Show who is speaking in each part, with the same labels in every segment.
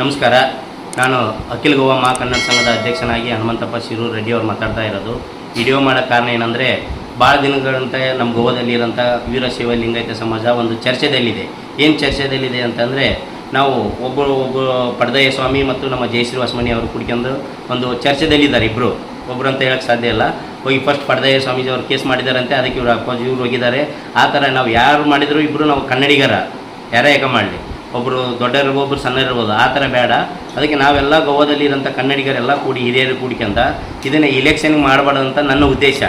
Speaker 1: ನಮಸ್ಕಾರ. ನಾನು ಅಖಿಲ್ ಗೋವಾ ಮಾ ಕನ್ನಡ ಸಂಘದ ಅಧ್ಯಕ್ಷನಾಗಿ ಹನುಮಂತಪ್ಪ ಶಿರೂರ್ ರೆಡ್ಡಿ ಅವ್ರು ಮಾತಾಡ್ತಾ ಇರೋದು. ವಿಡಿಯೋ ಮಾಡೋ ಕಾರಣ ಏನಂದರೆ ಭಾಳ ದಿನಗಳಂತ ನಮ್ಮ ಗೋವಾದಲ್ಲಿ ಇರೋಂಥ ವೀರಶೈವ ಲಿಂಗಾಯತ ಸಮಾಜ ಒಂದು ಚರ್ಚೆದಲ್ಲಿದೆ. ಏನು ಚರ್ಚೆದಲ್ಲಿದೆ ಅಂತಂದರೆ, ನಾವು ಒಬ್ಬರು ಒಬ್ಬ ಪಡ್ದಯ್ಯ ಸ್ವಾಮಿ ಮತ್ತು ನಮ್ಮ ಜಯಶ್ರೀ ವಾಸಮಣಿ ಅವರು ಕುಡ್ಕೊಂಡು ಒಂದು ಚರ್ಚೆದಲ್ಲಿದ್ದಾರೆ ಇಬ್ಬರು ಒಬ್ಬರು ಅಂತ ಹೇಳಕ್ಕೆ ಸಾಧ್ಯ ಇಲ್ಲ. ಹೋಗಿ ಫಸ್ಟ್ ಪಡ್ದಯ್ಯ ಸ್ವಾಮೀಜಿ ಅವರು ಕೇಸ್ ಮಾಡಿದಾರಂತೆ, ಅದಕ್ಕೆ ಇವರು ಅಪ್ಪಾಜಿ ಇವ್ರು ಹೋಗಿದ್ದಾರೆ. ಆ ಥರ ನಾವು ಯಾರು ಮಾಡಿದರೂ ಇಬ್ಬರು ನಾವು ಕನ್ನಡಿಗರ. ಯಾರೇ ಯಾಕೆ ಮಾಡಲಿ. ಒಬ್ಬರು ದೊಡ್ಡರು ಒಬ್ಬರು ಸಣ್ಣ ಇರ್ಬೋದು ಆ ಥರ ಬೇಡ. ಅದಕ್ಕೆ ನಾವೆಲ್ಲ ಗೋವಾದಲ್ಲಿ ಇರೋಂಥ ಕನ್ನಡಿಗರೆಲ್ಲ ಕೂಡಿ, ಹಿರಿಯರು ಕೂಡಿಕೊಂತ ಇದನ್ನು ಇಲೆಕ್ಷನ್ಗೆ ಮಾಡಬಾರ್ದು ಅಂತ ನನ್ನ ಉದ್ದೇಶ.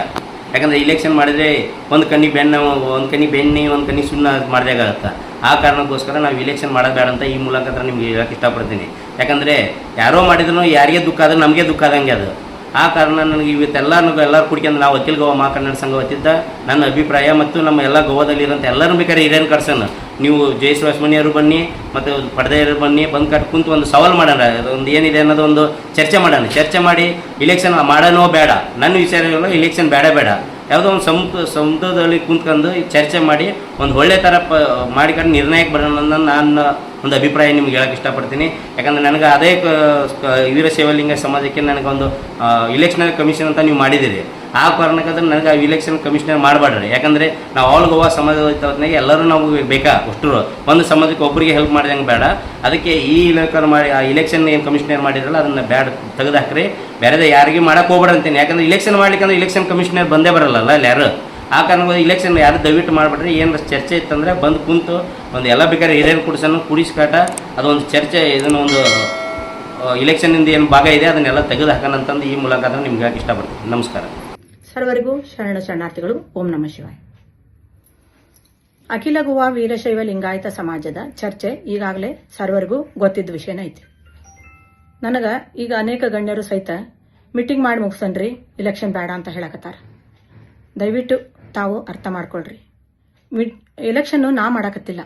Speaker 1: ಯಾಕಂದರೆ ಇಲೆಕ್ಷನ್ ಮಾಡಿದರೆ ಒಂದು ಕಣ್ಣಿ ಬೆಣ್ಣೆ ಒಂದು ಕಣ್ಣಿ ಬೆಣ್ಣೆ ಒಂದು ಕಣ್ಣಿ ಸುಣ್ಣ ಮಾಡಿದಾಗತ್ತೆ ಆ ಕಾರಣಕ್ಕೋಸ್ಕರ ನಾವು ಇಲೆಕ್ಷನ್ ಮಾಡೋದು ಅಂತ ಈ ಮೂಲಕ ನಿಮ್ಗೆ ಹೇಳಕ್ಕೆ ಇಷ್ಟಪಡ್ತೀನಿ. ಯಾಕಂದರೆ ಯಾರೋ ಮಾಡಿದ್ರು ಯಾರಿಗೆ ದುಃಖ ಆದ್ರೆ ನಮಗೆ ದುಃಖ ಆದಂಗೆ ಅದು. ಆ ಕಾರಣ ನನಗೆ ಇವತ್ತೆಲ್ಲರೂ ಎಲ್ಲರೂ ಕುಡ್ಕೊಂಡು ನಾವು ವಕೀಲ್ ಗೋವಾ ಮಾ ಕನ್ನಡ ಸಂಘ ಹೊತ್ತಿದ್ದ ನನ್ನ ಅಭಿಪ್ರಾಯ ಮತ್ತು ನಮ್ಮ ಎಲ್ಲ ಗೋವಾದಲ್ಲಿರೋಂಥ ಎಲ್ಲರೂ ಬೇಕಾದ್ರೆ ಹಿರಿಯನ್ ಕರ್ಸನ್ ನೀವು ಜಯಶ್ವಾಸಮಣಿಯವರು ಬನ್ನಿ, ಮತ್ತು ಪಡೆದೆಯವರು ಬನ್ನಿ, ಬಂದು ಕಟ್ ಕುಂತು ಒಂದು ಸವಾಲು ಮಾಡೋಣ. ಒಂದು ಏನಿದೆ ಅನ್ನೋದು ಒಂದು ಚರ್ಚೆ ಮಾಡೋಣ. ಚರ್ಚೆ ಮಾಡಿ ಇಲೆಕ್ಷನ್ ಮಾಡೋನೋ ಬೇಡ. ನನ್ನ ವಿಚಾರ ಇಲೆಕ್ಷನ್ ಬೇಡ ಬೇಡ. ಯಾವುದೋ ಒಂದು ಸಮುದ್ರ, ಸಮುದ್ರದಲ್ಲಿ ಕುಂತ್ಕೊಂಡು ಚರ್ಚೆ ಮಾಡಿ ಒಂದು ಒಳ್ಳೆ ಥರ ಪ, ಮಾಡಿಕೊಂಡು ನಿರ್ಣಯಕ್ಕೆ ಬರೋಣ ನನ್ನ ಒಂದು ಅಭಿಪ್ರಾಯ ನಿಮ್ಗೆ ಹೇಳಕ್ಕೆ ಇಷ್ಟಪಡ್ತೀನಿ. ಯಾಕಂದರೆ ನನಗೆ ಅದೇ ವೀರಶೈವಲಿಂಗ ಸಮಾಜಕ್ಕೆ ನನಗೊಂದು ಇಲೆಕ್ಷನಲ್ ಕಮಿಷನ್ ಅಂತ ನೀವು ಮಾಡಿದ್ದೀರಿ. ಆ ಕಾರಣಕ್ಕಾದ್ರೆ ನನಗೆ ಆ ಇಲೆಕ್ಷನ್ ಕಮಿಷನರ್ ಮಾಡಬೇಡ್ರಿ. ಯಾಕಂದರೆ ನಾವು ಆಲ್ ಗೋವಾ ಸಮಾಜ ಹೊತ್ನಾಗೆ ಎಲ್ಲರೂ ನಾವು ಬೇಕಾ ಅಷ್ಟು ಒಂದು ಸಮಾಜಕ್ಕೆ ಒಬ್ಬರಿಗೆ ಹೆಲ್ಪ್ ಮಾಡಿದಂಗೆ ಬೇಡ. ಅದಕ್ಕೆ ಈ ಇಲಾಖೆ ಮಾಡಿ, ಆ ಇಲೆಕ್ಷನ್ ಏನು ಕಮಿಷನರ್ ಮಾಡಿದ್ರಲ್ಲ, ಅದನ್ನು ಬ್ಯಾಡ್ ತೆಗೆದಾಕ್ರಿ. ಬೇರೆದ ಯಾರಿಗೆ ಮಾಡಕ್ಕೆ ಹೋಗ್ಬೇಡ ಅಂತೀನಿ. ಯಾಕಂದ್ರೆ ಇಲೆಕ್ಷನ್ ಮಾಡ್ಲಿಕ್ಕಂದ್ರೆ ಇಲೆಕ್ಷನ್ ಕಮಿಷನರ್ ಬಂದೇ ಬರಲ್ಲ ಅಲ್ಲಿ ಯಾರು? ಆ ಕಾರಣಕ್ಕೋಸ್ಕರ ಇಲೆಕ್ಷನ್ ಯಾರು ದಯವಿಟ್ಟು ಮಾಡಿಬಿಟ್ರಿ ಏನು ಚರ್ಚೆ ಇತ್ತಂದರೆ ಬಂದು ಕುಂತು ಒಂದು ಎಲ್ಲ ಬೇಕಾದ್ರೆ ಹಿರಿಯರು ಕುಡಿಸೋನು ಕುಡಿಸ್ಕಾಟ, ಅದೊಂದು ಚರ್ಚೆ, ಇದನ್ನು ಒಂದು ಇಲೆಕ್ಷನಿಂದ ಏನು ಭಾಗ ಇದೆ, ಅದನ್ನೆಲ್ಲ ತೆಗೆದು ಹಾಕೋಣ ಅಂತಂದು ಈ ಮೂಲಕ ನಿಮ್ಗೆ ಇಷ್ಟಪಡ್ತೀನಿ. ನಮಸ್ಕಾರ.
Speaker 2: ಸರ್ವರಿಗೂ ಶರಣ ಶರಣಾರ್ಥಿಗಳು, ಓಂ ನಮ ಶಿವಾಯ. ಅಖಿಲ ಗುವಾ ವೀರಶೈವ ಲಿಂಗಾಯತ ಸಮಾಜದ ಚರ್ಚೆ ಈಗಾಗಲೇ ಸರ್ವರಿಗೂ ಗೊತ್ತಿದ್ದ ವಿಷಯನ ಐತಿ. ನನಗ ಈಗ ಅನೇಕ ಗಣ್ಯರು ಸಹಿತ ಮೀಟಿಂಗ್ ಮಾಡಿ ಮುಗಿಸನ್ರಿ ಇಲೆಕ್ಷನ್ ಬೇಡ ಅಂತ ಹೇಳಕತ್ತಾರ. ದಯವಿಟ್ಟು ತಾವು ಅರ್ಥ ಮಾಡ್ಕೊಳ್ರಿ. ಎಲೆಕ್ಷನ್ ನಾ ಮಾಡಕತ್ತಿಲ್ಲ.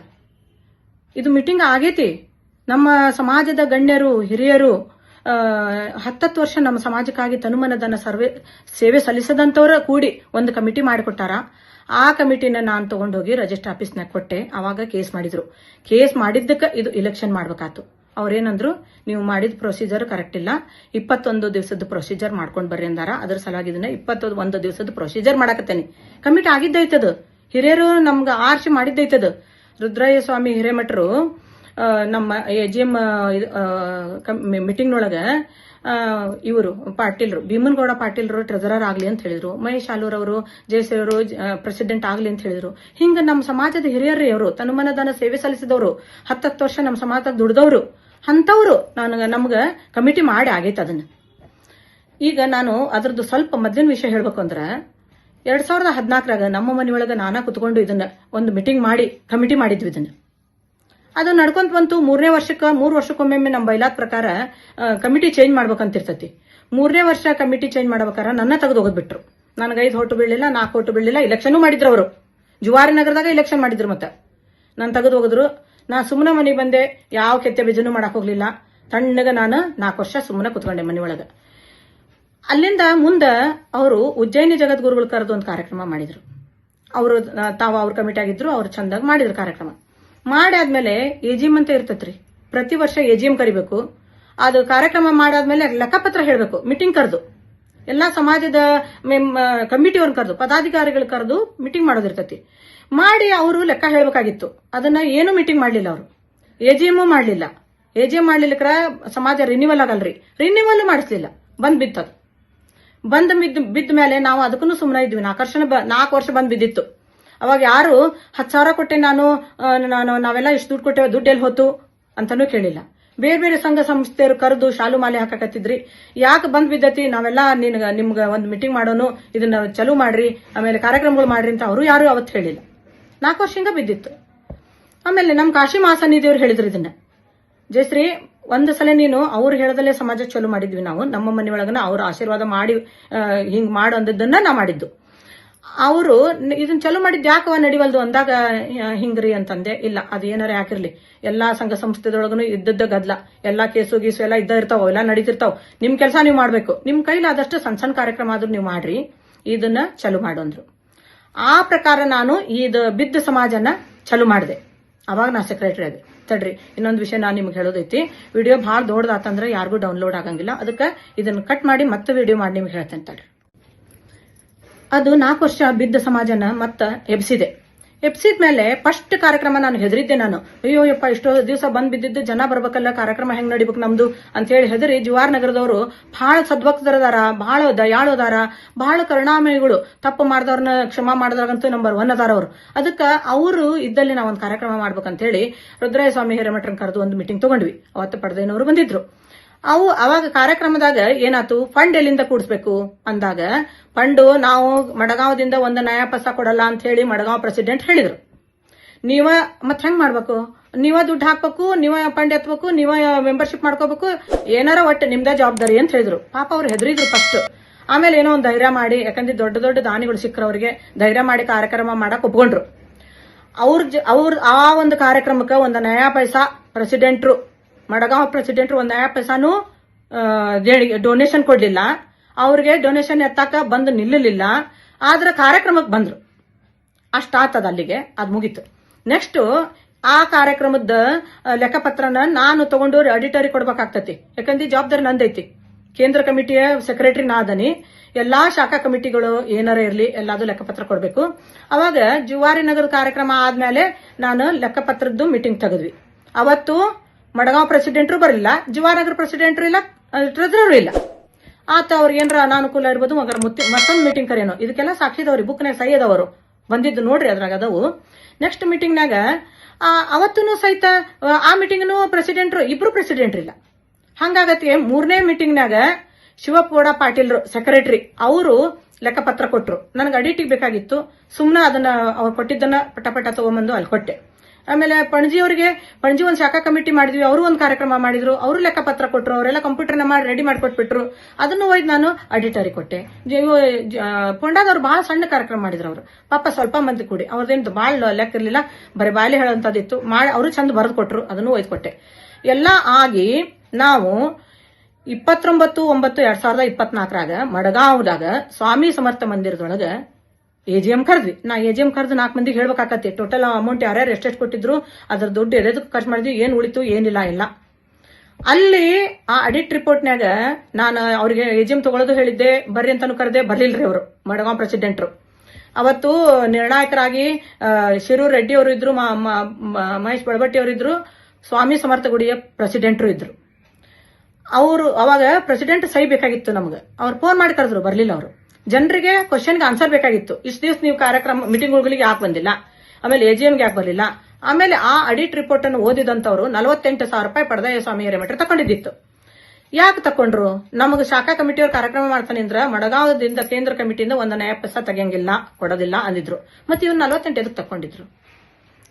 Speaker 2: ಇದು ಮೀಟಿಂಗ್ ಆಗೈತಿ. ನಮ್ಮ ಸಮಾಜದ ಗಣ್ಯರು, ಹಿರಿಯರು ಹತ್ತತ್ತು ವರ್ಷ ನಮ್ಮ ಸಮಾಜಕ್ಕಾಗಿ ತನುಮನದನ್ನ ಸರ್ವೆ, ಸೇವೆ ಸಲ್ಲಿಸದಂತವರ ಕೂಡಿ ಒಂದು ಕಮಿಟಿ ಮಾಡಿಕೊಟ್ಟಾರ. ಆ ಕಮಿಟಿನ ನಾನು ತಗೊಂಡೋಗಿ ರಿಜಿಸ್ಟರ್ ಆಫೀಸ್ನಾಗ ಕೊಟ್ಟೆ. ಅವಾಗ ಕೇಸ್ ಮಾಡಿದ್ರು. ಕೇಸ್ ಮಾಡಿದ್ದಕ್ಕೆ ಇದು ಇಲೆಕ್ಷನ್ ಮಾಡ್ಬೇಕಾತು. ಅವ್ರೇನಂದ್ರು, ನೀವು ಮಾಡಿದ ಪ್ರೊಸೀಜರ್ ಕರೆಕ್ಟ್ ಇಲ್ಲ. ಇಪ್ಪತ್ತೊಂದು ದಿವಸದ ಪ್ರೊಸೀಜರ್ ಮಾಡ್ಕೊಂಡು ಬರ್ರಿ ಅಂದಾರ. ಅದ್ರ ಸಲುವಾಗಿ ಇದನ್ನ ಇಪ್ಪತ್ತೊಂದು, ಒಂದು ದಿವಸದ ಪ್ರೊಸೀಜರ್ ಮಾಡಕತ್ತೇನೆ. ಕಮಿಟಿ ಆಗಿದ್ದೈತದ. ಹಿರಿಯರು ನಮ್ಗೆ ಆರ್ಸಿ ಮಾಡಿದ್ದೈತದ. ರುದ್ರಯ್ಯ ಸ್ವಾಮಿ ಹಿರೇಮಠರು ನಮ್ಮ ಎ ಜಿ ಎಂ ಮೀಟಿಂಗ್ನೊಳಗೆ ಇವರು, ಪಾಟೀಲ್ರು, ಭೀಮನಗೌಡ ಪಾಟೀಲ್ರು ಟ್ರೆಜರರ್ ಆಗ್ಲಿ ಅಂತ ಹೇಳಿದ್ರು. ಮಹೇಶ್ ಆಲೂರ್ ಅವರು, ಜಯಶ್ರೀ ಅವರು ಪ್ರೆಸಿಡೆಂಟ್ ಆಗ್ಲಿ ಅಂತ ಹೇಳಿದ್ರು. ಹಿಂಗ ನಮ್ಮ ಸಮಾಜದ ಹಿರಿಯರೇ ಅವರು ತನುಮನದಾನ ಸೇವೆ ಸಲ್ಲಿಸಿದವರು, ಹತ್ತತ್ತು ವರ್ಷ ನಮ್ಮ ಸಮಾಜದಾಗ ದುಡಿದವರು, ಅಂಥವ್ರು ನಾನು ನಮ್ಗೆ ಕಮಿಟಿ ಮಾಡಿ ಆಗೈತೆ ಅದನ್ನ. ಈಗ ನಾನು ಅದ್ರದ್ದು ಸ್ವಲ್ಪ ಮದ್ದಿನ ವಿಷಯ ಹೇಳ್ಬೇಕು ಅಂದ್ರೆ, ಎರಡ್ ಸಾವಿರದ ಹದಿನಾಲ್ಕರಾಗ ನಮ್ಮ ಮನೆಯೊಳಗೆ ನಾನಾ ಕುತ್ಕೊಂಡು ಇದನ್ನ ಒಂದು ಮೀಟಿಂಗ್ ಮಾಡಿ, ಕಮಿಟಿ ಮಾಡಿದ್ವಿ ಇದನ್ನ. ಅದು ನಡ್ಕೊಂತ ಬಂತು ಮೂರನೇ ವರ್ಷಕ್ಕೆ, ಮೂರು ವರ್ಷಕ್ಕೊಮ್ಮೆ ನಮ್ಮ ಬೈಲಾತ್ ಪ್ರಕಾರ ಕಮಿಟಿ ಚೇಂಜ್ ಮಾಡ್ಬೇಕಂತಿರ್ತತಿ. ಮೂರನೇ ವರ್ಷ ಕಮಿಟಿ ಚೇಂಜ್ ಮಾಡ್ಬೇಕಾರ ನನ್ನ ತೆಗೆದು ಹೋಗ್ಬಿಟ್ರು. ನನಗೆ ಐದು ಹೊಟ್ಟು ಬೀಳಲಿಲ್ಲ, ನಾಲ್ಕು ಹೊಟ್ಟು ಬೀಳಲಿಲ್ಲ ಇಲೆಕ್ಷನ್ ಮಾಡಿದ್ರು ಅವರು. ಜುವಾರಿ ನಗರದಾಗ ಇಲೆಕ್ಷನ್ ಮಾಡಿದ್ರು ಮತ್ತೆ. ನಾನು ತೆಗೆದು ಹೋಗಿದ್ರು. ನಾ ಸುಮ್ಮನೆ ಮನೆಗೆ ಬಂದೆ, ಯಾವ ಕೆತ್ತೆ ಬೀಜನೂ ಮಾಡಕ್ ಹೋಗ್ಲಿಲ್ಲ. ತಣ್ಣಗ ನಾನು ನಾಲ್ಕು ವರ್ಷ ಸುಮ್ಮನೆ ಕುತ್ಕೊಂಡೆ ಮನೆಯೊಳಗೆ ಅಲ್ಲಿಂದ ಮುಂದೆ ಅವರು ಉಜ್ಜಯಿನಿ ಜಗದ್ಗುರುಗಳು ಕರೆದು ಒಂದು ಕಾರ್ಯಕ್ರಮ ಮಾಡಿದ್ರು. ಅವರು ತಾವು ಅವ್ರ ಕಮಿಟಿ ಆಗಿದ್ರು, ಅವ್ರು ಚಂದಾಗಿ ಮಾಡಿದ್ರು ಕಾರ್ಯಕ್ರಮ. ಮಾಡಿ ಆದ್ಮೇಲೆ ಎಂ ಅಂತ ಇರ್ತತ್ರಿ. ಪ್ರತಿ ವರ್ಷ ಎ ಜಿ ಎಂ ಕರಿಬೇಕು. ಅದು ಕಾರ್ಯಕ್ರಮ ಮಾಡಾದ್ಮೇಲೆ ಲೆಕ್ಕಪತ್ರ ಹೇಳಬೇಕು ಮೀಟಿಂಗ್ ಕರೆದು. ಎಲ್ಲಾ ಸಮಾಜದ ಕಮಿಟಿಯವ್ರನ್ನ ಕರೆದು, ಪದಾಧಿಕಾರಿಗಳು ಕರೆದು ಮೀಟಿಂಗ್ ಮಾಡೋದಿರ್ತತಿ. ಮಾಡಿ ಅವರು ಲೆಕ್ಕ ಹೇಳಬೇಕಾಗಿತ್ತು. ಅದನ್ನ ಏನು ಮೀಟಿಂಗ್ ಮಾಡಲಿಲ್ಲ ಅವರು. ಎ ಜಿ ಎಜಿಎಂ ಮಾಡಲಿಲ್ಲ. ಎ ಜಿ ಎಂ ಮಾಡ್ಲಿಲ್ಲಕ್ರ ಸಮಾಜ ರಿನ್ಯೂವಲ್ ಆಗಲ್ರಿ. ರಿನ್ಯೂವಲ್ ಮಾಡಿಸ್ಲಿಲ್ಲ. ಬಂದ್ ಬಿತ್ತದು. ಬಂದ್ ಬಿದ್ದ ಮೇಲೆ ನಾವು ಅದಕ್ಕೂ ಸುಮ್ಮನೆ ಇದ್ವಿ. ಆಕರ್ಷಣೆ ನಾಲ್ಕು ವರ್ಷ ಬಂದ್ ಬಿದ್ದಿತ್ತು. ಅವಾಗ ಯಾರು ಹತ್ತು ಸಾವಿರ ಕೊಟ್ಟೆ ನಾನು ನಾನು ನಾವೆಲ್ಲ ಇಷ್ಟು ದುಡ್ಡು ಕೊಟ್ಟೆವು, ದುಡ್ಡು ಎಲ್ಲಿ ಹೋತು ಅಂತಾನೂ ಕೇಳಿಲ್ಲ. ಬೇರೆ ಬೇರೆ ಸಂಘ ಸಂಸ್ಥೆಯರು ಕರೆದು ಶಾಲು ಮಾಲೆ ಹಾಕಕತ್ತಿದ್ರಿ. ಯಾಕೆ ಬಂದ್ ಬಿದ್ದತಿ? ನಾವೆಲ್ಲ ನಿನ್ಗ, ನಿಮ್ಗೆ ಒಂದು ಮೀಟಿಂಗ್ ಮಾಡೋನು, ಇದನ್ನ ಚಲೋ ಮಾಡ್ರಿ, ಆಮೇಲೆ ಕಾರ್ಯಕ್ರಮಗಳು ಮಾಡ್ರಿ ಅಂತ ಅವರು ಯಾರು ಅವತ್ತು ಹೇಳಿಲ್ಲ. ನಾಲ್ಕು ವರ್ಷ ಹಿಂಗ ಬಿದ್ದಿತ್ತು. ಆಮೇಲೆ ನಮ್ಮ ಕಾಶಿ ಮಹಾಸನ್ನಿಧಿಯವ್ರು ಹೇಳಿದ್ರು ಇದನ್ನ. ಜಯಶ್ರೀ ಒಂದು ಸಲ ನೀನು ಅವ್ರು ಹೇಳದಲ್ಲೇ ಸಮಾಜ ಚಲೋ ಮಾಡಿದ್ವಿ ನಾವು, ನಮ್ಮ ಮನೆಯೊಳಗನ ಅವ್ರ ಆಶೀರ್ವಾದ ಮಾಡಿ ಹಿಂಗ್ ಮಾಡು ಅಂದದ್ದನ್ನ ನಾ ಮಾಡಿದ್ದು. ಅವರು ಇದನ್ನ ಚಲೋ ಮಾಡಿದ್ ಯಾಕವ ನಡಿವಲ್ದು ಅಂದಾಗ ಹಿಂಗ್ರಿ ಅಂತಂದೆ, ಇಲ್ಲ, ಅದು ಏನಾರ ಯಾಕಿರ್ಲಿ ಎಲ್ಲಾ ಸಂಘ ಸಂಸ್ಥೆದೊಳಗನು ಇದ್ದದ್ದ ಗದ್ಲ, ಎಲ್ಲಾ ಕೇಸು ಗೀಸು ಎಲ್ಲ ಇದ್ದ ಇರ್ತಾವ ಎಲ್ಲ ನಡೀತಿರ್ತಾವ. ನಿಮ್ ಕೆಲಸ ನೀವು ಮಾಡ್ಬೇಕು. ನಿಮ್ ಕೈಲಾದಷ್ಟು ಸಣ್ಣ ಸಣ್ಣ ಕಾರ್ಯಕ್ರಮ ಆದ್ರೂ ನೀವು ಮಾಡ್ರಿ, ಇದನ್ನ ಚಲೋ ಮಾಡು ಅಂದ್ರು ಆ ಪ್ರಕಾರ ನಾನು ಇದು ಬಿದ್ದ ಸಮಾಜನ ಚಲೋ ಮಾಡಿದೆ. ಅವಾಗ ನಾ ಸೆಕ್ರೆಟರಿ ಅದೇ ತಡ್ರಿ, ಇನ್ನೊಂದು ವಿಷಯ ನಾನು ನಿಮ್ಗೆ ಹೇಳೋದೈತಿ, ವಿಡಿಯೋ ಭಾಳ ದೊಡ್ಡದಾತಂದ್ರೆ ಯಾರಿಗೂ ಡೌನ್ಲೋಡ್ ಆಗಂಗಿಲ್ಲ. ಅದಕ್ಕೆ ಇದನ್ನ ಕಟ್ ಮಾಡಿ ಮತ್ತೆ ವಿಡಿಯೋ ಮಾಡಿ ನಿಮ್ಗೆ ಹೇಳ್ತೇನೆ ತಡ್ರಿ. ಅದು ನಾಲ್ಕು ವರ್ಷ ಬಿದ್ದ ಸಮಾಜನ ಮತ್ತ ಎಬ್ಸಿದೆ. ಎಬ್ಸಿದ ಮೇಲೆ ಫಸ್ಟ್ ಕಾರ್ಯಕ್ರಮ ನಾನು ಹೆದರಿದ್ದೆ ನಾನು. ಅಯ್ಯೋ ಯಪ್ಪ, ಇಷ್ಟೋ ದಿವಸ ಬಂದ್ ಬಿದ್ದಿದ್ದು ಜನ ಬರ್ಬೇಕಲ್ಲ, ಕಾರ್ಯಕ್ರಮ ಹೆಂಗ್ ನಡಿಬೇಕು ನಮ್ದು ಅಂತ ಹೇಳಿ ಹೆದರಿ ಜುವಾರ್ ನಗರದವರು ಬಹಳ ಸದ್ಭಕ್ತರದಾರ ಬಹಳ ದಯಾಳುದಾರ ಬಹಳ ಕರುಣಾಮಯಿಗಳು. ತಪ್ಪು ಮಾಡಿದವ್ರನ್ನ ಕ್ಷಮ ಮಾಡಿದಾಗಂತೂ ನಂಬರ್ ಒನ್ ಅದಾರ ಅವರು. ಅದಕ್ಕೆ ಅವರು ಇದ್ದಲ್ಲಿ ನಾವು ಒಂದು ಕಾರ್ಯಕ್ರಮ ಮಾಡ್ಬೇಕಂತ ಹೇಳಿ ರುದ್ರಾಯ ಸ್ವಾಮಿ ಕರೆದು ಒಂದು ಮೀಟಿಂಗ್ ತಗೊಂಡ್ವಿ. ಅವತ್ತು ಪಡೆದೇನವರು ಬಂದಿದ್ರು. ಅವು ಅವಾಗ ಕಾರ್ಯಕ್ರಮದಾಗ ಏನಾತು ಫಂಡ್ ಎಲ್ಲಿಂದ ಕೂಡಿಸ್ಬೇಕು? ಅಂದಾಗ ಫಂಡು ನಾವು ಮಡಗಾವದಿಂದ ಒಂದು ನಯಾ ಪೈಸಾ ಕೊಡಲ್ಲ ಅಂತ ಹೇಳಿ ಮಡಗಾಂವ್ ಪ್ರೆಸಿಡೆಂಟ್ ಹೇಳಿದ್ರು. ನೀವ ಮತ್ ಹೆಂಗ್ ಮಾಡ್ಬೇಕು? ನೀವ ದುಡ್ಡು ಹಾಕ್ಬೇಕು, ನೀವ ಫಂಡ್ ಎತ್ಬೇಕು, ನೀವ ಮೆಂಬರ್ಶಿಪ್ ಮಾಡ್ಕೋಬೇಕು, ಏನಾರ ಒಟ್ಟು ನಿಮ್ದೇ ಜವಾಬ್ದಾರಿ ಅಂತ ಹೇಳಿದ್ರು. ಪಾಪ ಅವ್ರು ಹೆದರಿದ್ರು ಫಸ್ಟ್ ಆಮೇಲೆ ಏನೋ ಒಂದು ಧೈರ್ಯ ಮಾಡಿ, ಯಾಕಂದ್ರೆ ದೊಡ್ಡ ದೊಡ್ಡ ದಾನಿಗಳು ಸಿಕ್ಕರು ಅವ್ರಿಗೆ, ಧೈರ್ಯ ಮಾಡಿ ಕಾರ್ಯಕ್ರಮ ಮಾಡಕ್ ಒಪ್ಕೊಂಡ್ರು. ಅವ್ರ ಅವ್ರ ಆ ಒಂದು ಕಾರ್ಯಕ್ರಮಕ್ಕೆ ಒಂದು ನಯಾ ಪೈಸಾ ಪ್ರೆಸಿಡೆಂಟ್ರು ಮಡಗಾಂವ್ ಪ್ರೆಸಿಡೆಂಟ್ರು ಒಂದು ಪೈಸಾನು ಡೊನೇಷನ್ ಕೊಡ್ಲಿಲ್ಲ. ಅವ್ರಿಗೆ ಡೊನೇಷನ್ ಎತ್ತಾಕ ಬಂದು ನಿಲ್ಲಲಿಲ್ಲ. ಆದ್ರೆ ಕಾರ್ಯಕ್ರಮಕ್ಕೆ ಬಂದ್ರು. ಅಷ್ಟಾತದ ಅಲ್ಲಿಗೆ, ಅದು ಮುಗೀತು. ನೆಕ್ಸ್ಟ್ ಆ ಕಾರ್ಯಕ್ರಮದ ಲೆಕ್ಕಪತ್ರನ ನಾನು ತಗೊಂಡು ಅಡಿಟರಿ ಕೊಡ್ಬೇಕಾಗ್ತತಿ. ಯಾಕಂದ್ರೆ ಜವಾಬ್ದಾರಿ ನಂದೈತಿ. ಕೇಂದ್ರ ಕಮಿಟಿಯ ಸೆಕ್ರೆಟರಿ ನಾದನಿ ಎಲ್ಲಾ ಶಾಖಾ ಕಮಿಟಿಗಳು ಏನಾರ ಇರಲಿ ಎಲ್ಲಾದು ಲೆಕ್ಕಪತ್ರ ಕೊಡಬೇಕು. ಅವಾಗ ಜುವಾರಿ ನಗರ ಕಾರ್ಯಕ್ರಮ ಆದ್ಮೇಲೆ ನಾನು ಲೆಕ್ಕಪತ್ರದ್ದು ಮೀಟಿಂಗ್ ತೆಗೆದ್ವಿ. ಅವತ್ತು ಮಡಗಾಂವ್ ಪ್ರೆಸಿಡೆಂಟ್ರು ಬರಲಿಲ್ಲ ಜುವಾರ್ ನಗರ ಪ್ರೆಸಿಡೆಂಟ್ರು ಇಲ್ಲ ಟ್ರೆಜರರು ಇಲ್ಲ. ಆತ ಅವ್ರಿಗೆ ಏನಾರ ಅನಾನುಕೂಲ ಇರ್ಬೋದು ಮಗರ ಮುತ್ತಿ ಮತ್ತೊಂದು ಮೀಟಿಂಗ್ ಕರೆಯೋನು. ಇದಕ್ಕೆಲ್ಲ ಸಾಕ್ಷಿದವ್ರಿ ಬುಕ್ನಾಗ ಅದವರು ಬಂದಿದ್ದು ನೋಡ್ರಿ ಅದ್ರಾಗ ಅದಾವು. ನೆಕ್ಸ್ಟ್ ಮೀಟಿಂಗ್ನಾಗ ಅವತ್ತೂ ಸಹಿತ ಆ, ಮೀಟಿಂಗ್ನು ಪ್ರೆಸಿಡೆಂಟ್ರು ಇಬ್ರು ಪ್ರೆಸಿಡೆಂಟ್ ಇಲ್ಲ. ಹಂಗಾಗತ್ತೆ ಮೂರನೇ ಮೀಟಿಂಗ್ನಾಗ ಶಿವಪೌಡ ಪಾಟೀಲ್ರು ಸೆಕ್ರೆಟರಿ ಅವರು ಲೆಕ್ಕಪತ್ರ ಕೊಟ್ಟರು ನನಗೆ ಅಡಿಟಿಗೆ ಬೇಕಾಗಿತ್ತು. ಸುಮ್ಮನೆ ಅದನ್ನ ಅವ್ರು ಕೊಟ್ಟಿದ್ದನ್ನ ಪಟ ಪಟ ತಗೊಂಬಂದು ಅಲ್ಲಿ ಕೊಟ್ಟೆ. ಆಮೇಲೆ ಪಣಜಿ ಅವರಿಗೆ, ಪಣಜಿ ಒಂದು ಶಾಖಾ ಕಮಿಟಿ ಮಾಡಿದ್ವಿ, ಅವರು ಒಂದು ಕಾರ್ಯಕ್ರಮ ಮಾಡಿದ್ರು, ಅವರು ಲೆಕ್ಕಪತ್ರ ಕೊಟ್ಟರು ಅವರೆಲ್ಲ ಕಂಪ್ಯೂಟರ್ನ ಮಾಡಿ ರೆಡಿ ಮಾಡಿಕೊಟ್ಬಿಟ್ರು. ಅದನ್ನು ಒಯ್ದು ನಾನು ಅಡಿಟರಿ ಕೊಟ್ಟೆ. ಪೊಂಡಾದವ್ರು ಬಹಳ ಸಣ್ಣ ಕಾರ್ಯಕ್ರಮ ಮಾಡಿದ್ರು ಅವರು. ಪಾಪ ಸ್ವಲ್ಪ ಮಂದಿ ಕೂಡಿ ಅವ್ರದ್ದೇನು ಭಾಳ ಲೆಕ್ಕ ಇರಲಿಲ್ಲ, ಬರೀ ಬಾಲಿ ಹೇಳೋಂಥದ್ದಿತ್ತು ಮಾಡಿ ಅವರು ಚಂದ ಬರೆದು ಕೊಟ್ಟರು ಅದನ್ನು ಒಯ್ದು ಕೊಟ್ಟೆ. ಎಲ್ಲ ಆಗಿ ನಾವು ಇಪ್ಪತ್ತೊಂಬತ್ತು, ಒಂಬತ್ತು, ಎರಡ್ ಸಾವಿರದ ಇಪ್ಪತ್ನಾಲ್ಕರಾಗ, ಮಡಗಾವ್ದಾಗ, ಸ್ವಾಮಿ ಸಮರ್ಥ ಮಂದಿರದೊಳಗ ಎಜಿಎಂ ಕರೆದ್ವಿ ನಾ ಎಜಿಎಂ ಕರ್ದು ನಾಲ್ಕು ಮಂದಿಗೆ ಹೇಳ್ಬೇಕಾಕತಿ ಟೋಟಲ್ ಅಮೌಂಟ್ ಯಾರ್ಯಾರು ಎಷ್ಟೆಷ್ಟು ಕೊಟ್ಟಿದ್ರು, ಅದ್ರ ದುಡ್ಡು ಎದಕ್ಕೆ ಖರ್ಚು ಮಾಡಿದ್ವಿ, ಏನ್ ಉಳಿತು, ಏನಿಲ್ಲ, ಇಲ್ಲ. ಅಲ್ಲಿ ಆ ಅಡಿಟ್ ರಿಪೋರ್ಟ್ನ್ಯಾಗ ನಾನು ಅವ್ರಿಗೆ ಎಜಿಎಂ ತಗೊಳ್ಳೋದು ಹೇಳಿದ್ದೆ, ಬರ್ರಿ ಅಂತಾನು ಕರೆದೆ, ಬರ್ಲಿಲ್ರಿ ಅವರು ಮಡಗಾಂ ಪ್ರೆಸಿಡೆಂಟ್ರು ಅವತ್ತು ನಿರ್ಣಾಯಕರಾಗಿ ಶಿರೂರ್ ರೆಡ್ಡಿ ಅವರು ಇದ್ರು ಮಹೇಶ್ ಬಳಬಟ್ಟಿ ಅವರು ಇದ್ರು, ಸ್ವಾಮಿ ಸಮರ್ಥ ಗುಡಿಯ ಪ್ರೆಸಿಡೆಂಟ್ರು ಇದ್ರು. ಅವರು, ಅವಾಗ ಪ್ರೆಸಿಡೆಂಟ್ ಸಹಿ ಬೇಕಾಗಿತ್ತು ನಮ್ಗೆ. ಅವ್ರು ಫೋನ್ ಮಾಡಿ ಕರೆದ್ರು, ಬರ್ಲಿಲ್ಲ ಅವರು. ಜನರಿಗೆ ಕ್ವಶನ್ಗೆ ಆನ್ಸರ್ ಬೇಕಾಗಿತ್ತು. ಇಷ್ಟು ದಿವಸ ನೀವು ಕಾರ್ಯಕ್ರಮ ಮೀಟಿಂಗ್ಗಳಿಗೆ ಯಾಕೆ ಬಂದಿಲ್ಲ? ಆಮೇಲೆ ಎಜಿಎಂಗೆ ಯಾಕೆ ಬರಲಿಲ್ಲ? ಆಮೇಲೆ ಆ ಅಡಿಟ್ ರಿಪೋರ್ಟ್ ಅನ್ನು ಓದಿದಂತವರು ನಲವತ್ತೆಂಟು ಸಾವಿರ ರೂಪಾಯಿ ಪಡೆದ ಸ್ವಾಮಿ ಹಿರೇಮಠ ತಗೊಂಡಿದ್ದಿತ್ತು ಯಾಕೆ ತಕೊಂಡ್ರು ನಮಗೆ ಶಾಖಾ ಕಮಿಟಿಯವ್ರು ಕಾರ್ಯಕ್ರಮ ಮಾಡ್ತಾನೆ ಅಂದ್ರ ಮಡಗಾವದಿಂದ ಕೇಂದ್ರ ಕಮಿಟಿಯಿಂದ ಒಂದು ನಯ ಪೈಸಾ ತೆಗಿಯಂಗಿಲ್ಲ, ಕೊಡೋದಿಲ್ಲ ಅಂದಿದ್ರು. ಮತ್ತೆ ಇವ್ರು ನಲವತ್ತೆಂಟು ಎದಕ್ಕೆ ತಕೊಂಡಿದ್ರು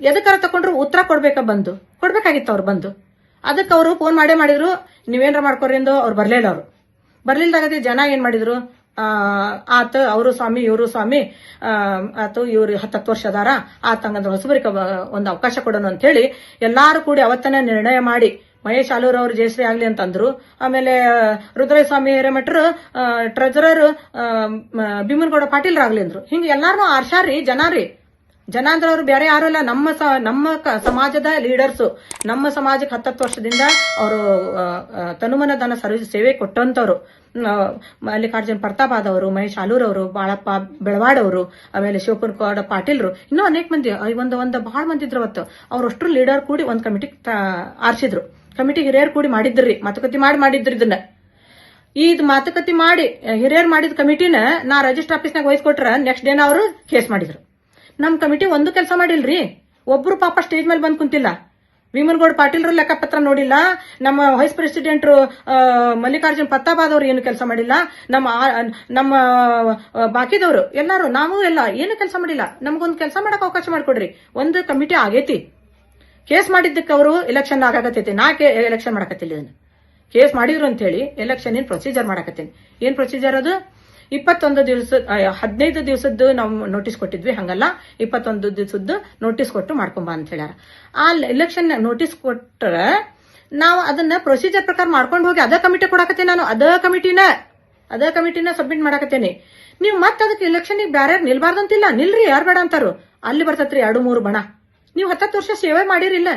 Speaker 2: ಎದಕ್ಕಾರ ತಕೊಂಡ್ರು ಉತ್ತರ ಕೊಡ್ಬೇಕ ಬಂದು? ಕೊಡ್ಬೇಕಾಗಿತ್ತು ಅವ್ರು ಬಂದು. ಅದಕ್ಕೆ ಅವರು ಫೋನ್ ಮಾಡೇ ಮಾಡಿದ್ರು, ನೀವೇನಾರ ಮಾಡ್ಕೊರಿಂದು ಅವ್ರು ಬರ್ಲಿಲ್ಲ ಅವರು. ಬರ್ಲಿಲ್ದಾಗದೆ ಜನ ಏನ್ ಮಾಡಿದ್ರು? ಆತ, ಅವರು ಸ್ವಾಮಿ, ಇವರು ಸ್ವಾಮಿ ಆತು ಇವ್ರು ಹತ್ತತ್ತು ವರ್ಷ ಅದಾರ. ಆತಂಗಂದ್ರೆ ಹೊಸಬರಿಗೆ ಒಂದು ಅವಕಾಶ ಕೊಡೋಣ ಅಂತ ಹೇಳಿ ಎಲ್ಲಾರು ಕೂಡಿ ಅವತ್ತನೇ ನಿರ್ಣಯ ಮಾಡಿ ಮಹೇಶ್ ಆಲೂರ್ ಅವರು ಜಯಶ್ರೀ ಆಗ್ಲಿ ಅಂತಂದ್ರು. ಆಮೇಲೆ ರುದ್ರಯ್ಯ ಸ್ವಾಮಿ ಹಿರೇಮಠರು ಟ್ರೆಜರರ್ ಭೀಮನಗೌಡ ಪಾಟೀಲ್ ಆಗ್ಲಿ ಅಂದ್ರು. ಹಿಂಗ ಎಲ್ಲಾರು ಆರ್ಷಾರಿ ಜನ ರೀ ಜನ ಅಂದ್ರೆ ಅವ್ರು ಬೇರೆ ಯಾರು ಅಲ್ಲ ನಮ್ಮ ನಮ್ಮ ಸಮಾಜದ ಲೀಡರ್ಸು ನಮ್ಮ ಸಮಾಜಕ್ಕೆ ಹತ್ತತ್ತು ವರ್ಷದಿಂದ ಅವರು ತನುಮನ ದಾನ ಸರ್ವಿಸ್ ಸೇವೆ ಕೊಟ್ಟಂತವ್ರು. ಮಲ್ಲಿಕಾರ್ಜುನ್ ಪ್ರತಾಪ್ ಆದವರು, ಮಹೇಶ್ ಆಲೂರ್ ಅವರು ಬಾಳಪ್ಪ ಬೆಳವಾಡ್ ಅವರು ಆಮೇಲೆ ಶಿವಕುಮಾರ್ ಪಾಟೀಲ್ರು, ಇನ್ನೂ ಅನೇಕ ಮಂದಿ ಒಂದು ಒಂದು ಬಹಳ ಮಂದಿ ಇದ್ರು ಅವತ್ತು. ಅವ್ರಷ್ಟು ಲೀಡರ್ ಕೂಡಿ ಒಂದು ಕಮಿಟಿ ಆರಿಸಿದ್ರು. ಕಮಿಟಿ ಹಿರಿಯರು ಕೂಡಿ ಮಾಡಿದ್ರಿ, ಮಾತುಕತೆ ಮಾಡಿ ಮಾಡಿದ್ರು ಇದನ್ನ. ಈ ಮಾತುಕತೆ ಮಾಡಿ, ಹಿರಿಯರು ಮಾಡಿದ ಕಮಿಟಿನ ನಾ ರಿಜಿಸ್ಟರ್ ಆಫೀಸ್ನಾಗ ಒಯ್ದು ಕೊಟ್ರ ನೆಕ್ಸ್ಟ್ ಡೇನ ಅವರು ಕೇಸ್ ಮಾಡಿದ್ರು. ನಮ್ ಕಮಿಟಿ ಒಂದು ಕೆಲಸ ಮಾಡಿಲ್ರಿ. ಒಬ್ರು ಪಾಪ ಸ್ಟೇಜ್ ಮೇಲೆ ಬಂದ್ ಕುಂತಿಲ್ಲ. ವಿಮನ್ಗೌಡ್ ಪಾಟೀಲ್ರು ಲೆಕ್ಕಪತ್ರ ನೋಡಿಲ್ಲ. ನಮ್ಮ ವೈಸ್ ಪ್ರೆಸಿಡೆಂಟ್ ಮಲ್ಲಿಕಾರ್ಜುನ್ ಪತ್ತಾಬಾದವ್ರು ಏನು ಕೆಲಸ ಮಾಡಿಲ್ಲ. ನಮ್ಮ ನಮ್ಮ ಬಾಕಿದವರು ಎಲ್ಲಾರು, ನಾವು ಎಲ್ಲ ಏನು ಕೆಲಸ ಮಾಡಿಲ್ಲ. ನಮ್ಗೊಂದು ಕೆಲಸ ಮಾಡಕ್ ಅವಕಾಶ ಮಾಡಿಕೊಡ್ರಿ. ಒಂದು ಕಮಿಟಿ ಆಗೈತಿ. ಕೇಸ್ ಮಾಡಿದ್ದಕ್ಕೆ ಅವರು ಎಲೆಕ್ಷನ್ ಆಗಾಕತ್ತೈತಿ. ನಾ ಎಲೆಕ್ಷನ್ ಮಾಡಕತ್ತಿಲ್ಲ ಇದನ್ನ. ಕೇಸ್ ಮಾಡಿದ್ರು ಅಂತ ಹೇಳಿ ಎಲೆಕ್ಷನ್ ಏನ್ ಪ್ರೊಸೀಜರ್ ಮಾಡಕತ್ತೀನಿ. ಏನ್ ಪ್ರೊಸೀಜರ್ ಅದು? ಇಪ್ಪತ್ತೊಂದು ದಿವಸ ಹದಿನೈದು ದಿವಸದ್ದು ನಾವು ನೋಟಿಸ್ ಕೊಟ್ಟಿದ್ವಿ, ಹಂಗಲ್ಲ. ಇಪ್ಪತ್ತೊಂದು ದಿವಸದ್ದು ನೋಟಿಸ್ ಕೊಟ್ಟು ಮಾಡ್ಕೊಂಬ ಅಂತ ಹೇಳ್ಯಾರ. ಆ ಎಲೆಕ್ಷನ್ ನೋಟಿಸ್ ಕೊಟ್ಟರೆ ನಾವು ಅದನ್ನ ಪ್ರೊಸೀಜರ್ ಪ್ರಕಾರ ಮಾಡ್ಕೊಂಡು ಹೋಗಿ ಅದೇ ಕಮಿಟಿ ಕೊಡಕತ್ತೆ ನಾನು. ಅದೇ ಕಮಿಟಿನ ಅದೇ ಕಮಿಟಿನ ಸಬ್ಮಿಟ್ ಮಾಡಕತ್ತೇನೆ. ನೀವು ಮತ್ತೆ ಅದಕ್ಕೆ ಎಲೆಕ್ಷನ್ ಬ್ಯಾರ್ಯಾರು ನಿಲ್ಬಾರ್ದಂತಿಲ್ಲ. ನಿಲ್ರಿ, ಯಾರು ಬೇಡ ಅಂತಾರು. ಅಲ್ಲಿ ಬರ್ತತ್ರಿ ಎರಡು ಮೂರು ಬಣ. ನೀವು ಹತ್ತತ್ತು ವರ್ಷ ಸೇವೆ ಮಾಡಿರಿಲ್ಲ.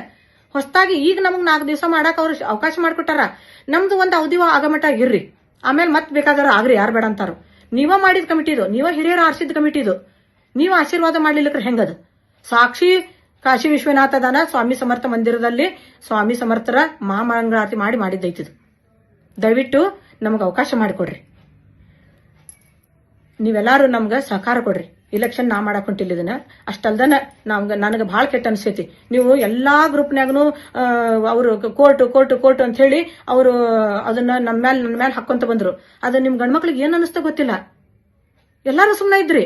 Speaker 2: ಹೊಸದಾಗಿ ಈಗ ನಮಗ್ ನಾಲ್ಕು ದಿವಸ ಮಾಡಕ್ ಅವ್ರು ಅವಕಾಶ ಮಾಡ್ಕೊಟ್ಟಾರ. ನಮ್ದು ಒಂದು ಅವಧಿ ಆಗಮಟ ಇರ್ರಿ. ಆಮೇಲೆ ಮತ್ತೆ ಬೇಕಾದ್ರೆ ಆಗ್ರಿ, ಯಾರು ಬೇಡ ಅಂತಾರು. ನೀವ ಮಾಡಿದ ಕಮಿಟಿ ಇದು. ನೀವ ಹಿರಿಯರ ಆರಿಸಿದ ಕಮಿಟಿ ಇದು. ನೀವು ಆಶೀರ್ವಾದ ಮಾಡ್ಲಿಲ್ಲಕ್ರೆ ಹೆಂಗದು? ಸಾಕ್ಷಿ ಕಾಶಿ ವಿಶ್ವನಾಥ ದಾನ ಸ್ವಾಮಿ ಸಮರ್ಥ ಮಂದಿರದಲ್ಲಿ ಸ್ವಾಮಿ ಸಮರ್ಥರ ಮಹಾಮಂಗಳಾರತಿ ಮಾಡಿ ಮಾಡಿದ್ದೈತಿದು ದಯವಿಟ್ಟು ನಮಗೆ ಅವಕಾಶ ಮಾಡಿಕೊಡ್ರಿ. ನೀವೆಲ್ಲರೂ ನಮ್ಗೆ ಸಹಕಾರ ಕೊಡ್ರಿ. ಇಲೆಕ್ಷನ್ ನಾ ಮಾಡಕ್ ಹೊಂಟಿಲ್ಲ ಇದನ್ನ ಅಷ್ಟಲ್ದನ ನಮ್ಗೆ, ನನಗೆ ಭಾಳ ಕೆಟ್ಟ ಅನ್ಸೈತಿ. ನೀವು ಎಲ್ಲಾ ಗ್ರೂಪ್ನ್ಯಾಗನು ಅವರು ಕೋರ್ಟ್ ಕೋರ್ಟ್ ಕೋರ್ಟ್ ಅಂತ ಹೇಳಿ ಅವರು ಅದನ್ನ ನಮ್ಮ ಮೇಲೆ ನನ್ನ ಮೇಲೆ ಹಾಕೊಂತ ಬಂದ್ರು. ಅದು ನಿಮ್ ಗಂಡ್ಮಕ್ಳಿಗೆ ಏನ್ ಅನಿಸ್ತ ಗೊತ್ತಿಲ್ಲ. ಎಲ್ಲಾರು ಸುಮ್ಮನೆ ಇದ್ರಿ.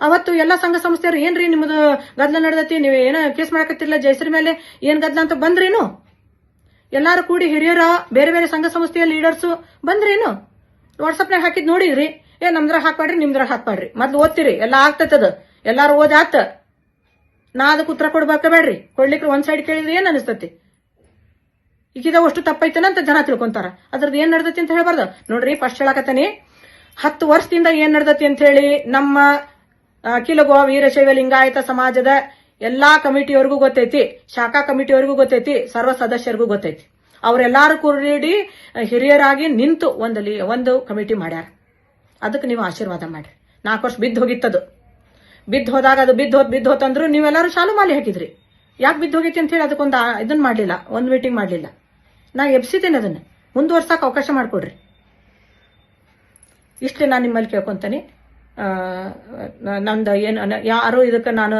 Speaker 2: ಅವತ್ತು ಎಲ್ಲ ಸಂಘ ಸಂಸ್ಥೆಯವ್ರು, ಏನ್ರಿ ನಿಮ್ದು ಗದ್ಲ ನಡೆದತಿ? ನೀವು ಏನೋ ಕೇಸ್ ಮಾಡಕತ್ತಿಲ್ಲ ಜಯಸ್ರಿ ಮೇಲೆ ಏನ್ ಗದ್ಲ ಅಂತ ಬಂದ್ರೇನು? ಎಲ್ಲಾರು ಕೂಡಿ ಹಿರಿಯರ, ಬೇರೆ ಬೇರೆ ಸಂಘ ಸಂಸ್ಥೆಯ ಲೀಡರ್ಸ್ ಬಂದ್ರೇನು? ವಾಟ್ಸಪ್ನಾಗ ಹಾಕಿದ್ ನೋಡಿದ್ರಿ. ಏ ನಮ್ದ್ರಾಗ ಹಾಕ್ಬೇಡ್ರಿ ನಿಮ್ದ್ರಾಗ ಹಾಕ್ಬೇಡ್ರಿ. ಮೊದ್ಲು ಓದ್ತಿರಿ, ಎಲ್ಲ ಆಗ್ತೈತದ ಎಲ್ಲಾರು ಓದ್ ಆತ. ನಾ ಅದಕ್ಕೆ ಉತ್ತರ ಕೊಡ್ಬೇಕ ಬೇಡ್ರಿ. ಕೊಡ್ಲಿಕ್ಕೆ ಒಂದ್ ಸೈಡ್ ಕೇಳಿದ್ರೆ ಏನ್ ಅನಿಸ್ತತಿ? ಈಗಿದ ಅಷ್ಟು ತಪ್ಪೈತನ ಅಂತ ಜನ ತಿಳ್ಕೊಂತಾರ. ಅದ್ರದ್ದು ಏನ್ ನಡ್ದತಿ ಅಂತ ಹೇಳ್ಬಾರ್ದು. ನೋಡ್ರಿ ಫಸ್ಟ್ ಹೇಳಾಕತ್ತಾನಿ. ಹತ್ತು ವರ್ಷದಿಂದ ಏನ್ ನಡ್ದತಿ ಅಂತ ಹೇಳಿ ನಮ್ಮ ಗೋವಾ ವೀರಶೈವ ಲಿಂಗಾಯತ ಸಮಾಜದ ಎಲ್ಲಾ ಕಮಿಟಿಯವರಿಗೂ ಗೊತ್ತೈತಿ. ಶಾಖಾ ಕಮಿಟಿಯವರಿಗೂ ಗೊತ್ತೈತಿ. ಸರ್ವ ಸದಸ್ಯರಿಗೂ ಗೊತ್ತೈತಿ. ಅವರೆಲ್ಲಾರು ಕೂಡಿ ಹಿರಿಯರಾಗಿ ನಿಂತು ಒಂದಲ್ಲಿ, ಒಂದು ಕಮಿಟಿ ಮಾಡ್ಯಾರ. ಅದಕ್ಕೆ ನೀವು ಆಶೀರ್ವಾದ ಮಾಡ್ರಿ. ನಾಲ್ಕು ವರ್ಷ ಬಿದ್ದು ಹೋಗಿತ್ತದು. ಬಿದ್ದು ಹೋದಾಗ ಅದು ಬಿದ್ದು ಹೋದ್ ಬಿದ್ದು ಹೋತಂದ್ರು ನೀವೆಲ್ಲರೂ ಶಾಲು ಮಾಲಿ ಹಾಕಿದ್ರಿ. ಯಾಕೆ ಬಿದ್ದು ಹೋಗೈತಿ ಅಂತ ಹೇಳಿ ಅದಕ್ಕೊಂದು ಇದನ್ನ ಮಾಡಲಿಲ್ಲ, ಒಂದು ಮೀಟಿಂಗ್ ಮಾಡಲಿಲ್ಲ. ನಾ ಎಬ್ಸಿದ್ದೇನೆ ಅದನ್ನು. ಮುಂದುವರ್ಸಕ್ಕೆ ಅವಕಾಶ ಮಾಡಿಕೊಡ್ರಿ. ಇಷ್ಟೇ ನಾನು ನಿಮ್ಮಲ್ಲಿ ಕೇಳ್ಕೊತೀನಿ. ನಂದು ಏನು ಯಾರು ಇದಕ್ಕೆ ನಾನು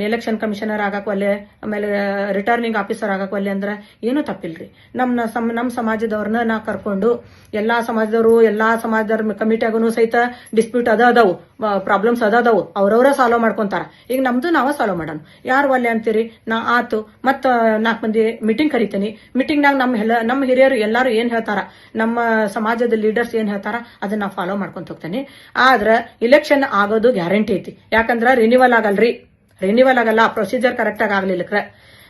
Speaker 2: ಎಲೆಕ್ಷನ್ ಕಮಿಷನರ್ ಆಗಕ್ಕೆ ಆಮೇಲೆ ರಿಟರ್ನಿಂಗ್ ಆಫೀಸರ್ ಆಗಕ್ಕೆ ಅಂದ್ರೆ ಏನೂ ತಪ್ಪಿಲ್ರಿ. ನಮ್ಮ ನಮ್ಮ ಸಮಾಜದವ್ರನ್ನ ನಾ ಕರ್ಕೊಂಡು, ಎಲ್ಲಾ ಸಮಾಜದವರು, ಎಲ್ಲಾ ಸಮಾಜದವ್ರ ಕಮಿಟಿಯಾಗೂ ಸಹಿತ ಡಿಸ್ಪ್ಯೂಟ್ ಅದ ಅದಾವು ಪ್ರಾಬ್ಲಮ್ಸ್ ಅದ ಅದಾವು, ಅವ್ರವ್ರ ಸಾಲ್ವ್ ಮಾಡ್ಕೊಂತಾರ. ಈಗ ನಮ್ದು ನಾವ ಸಾಲ್ವ್ ಮಾಡೋಣ. ಯಾರು ಒಲ್ಲೆ ಅಂತೀರಿ? ನಾ ಆತು, ಮತ್ತ ನಾಲ್ಕು ಮಂದಿ ಮೀಟಿಂಗ್ ಕರಿತೀನಿ. ಮೀಟಿಂಗ್ನಾಗ ನಮ್ಮ ಎಲ್ಲ ನಮ್ಮ ಹಿರಿಯರು ಎಲ್ಲಾರು ಏನ್ ಹೇಳ್ತಾರ? ನಮ್ಮ ಸಮಾಜದ ಲೀಡರ್ಸ್ ಏನ್ ಹೇಳ್ತಾರ? ಅದನ್ನ ಫಾಲೋ ಮಾಡ್ಕೊಂತ ಹೋಗ್ತೇನೆ. ಆದ್ರ ಇಲೆಕ್ಷನ್ ಆಗೋದು ಗ್ಯಾರಂಟಿ ಐತಿ. ಯಾಕಂದ್ರ ರಿನಿವಲ್ ಆಗಲ್ರಿ. ರಿನಿವಲ್ ಆಗಲ್ಲ ಪ್ರೊಸೀಜರ್ ಕರೆಕ್ಟ್ ಆಗಿ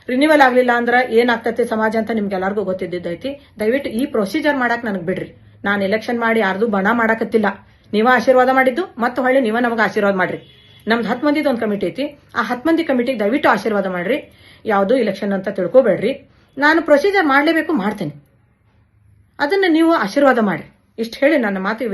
Speaker 2: ರಿನ್ಯೂವಲ್ ಆಗಲಿಲ್ಲ ಅಂದ್ರೆ ಏನಾಗ್ತೈತಿ ಸಮಾಜ ಅಂತ ನಿಮ್ಗೆಲ್ಲರಿಗೂ ಗೊತ್ತಿದ್ದೈತಿ ದಯವಿಟ್ಟು ಈ ಪ್ರೊಸೀಜರ್ ಮಾಡಕ್ ನನಗೆ ಬಿಡ್ರಿ. ನಾನು ಎಲೆಕ್ಷನ್ ಮಾಡಿ ಯಾರ್ದು ಬಣ ಮಾಡಕತ್ತಿಲ್ಲ. ನೀವ ಆಶೀರ್ವಾದ ಮಾಡಿದ್ದು ಮತ್ತೆ ಹೊಳ್ಳಿ ನೀವ ನಮಗೆ ಆಶೀರ್ವಾದ ಮಾಡ್ರಿ. ನಮ್ದು ಹತ್ತು ಮಂದಿದ ಒಂದು ಕಮಿಟಿ ಐತಿ. ಆ ಹತ್ತು ಮಂದಿ ಕಮಿಟಿಗೆ ದಯವಿಟ್ಟು ಆಶೀರ್ವಾದ ಮಾಡ್ರಿ. ಯಾವುದು ಇಲೆಕ್ಷನ್ ಅಂತ ತಿಳ್ಕೊಬೇಡ್ರಿ. ನಾನು ಪ್ರೊಸೀಜರ್ ಮಾಡಲೇಬೇಕು ಮಾಡ್ತೇನೆ. ಅದನ್ನ ನೀವು ಆಶೀರ್ವಾದ ಮಾಡಿ ಇಷ್ಟು ಹೇಳಿ ನನ್ನ ಮಾತಿಗೆ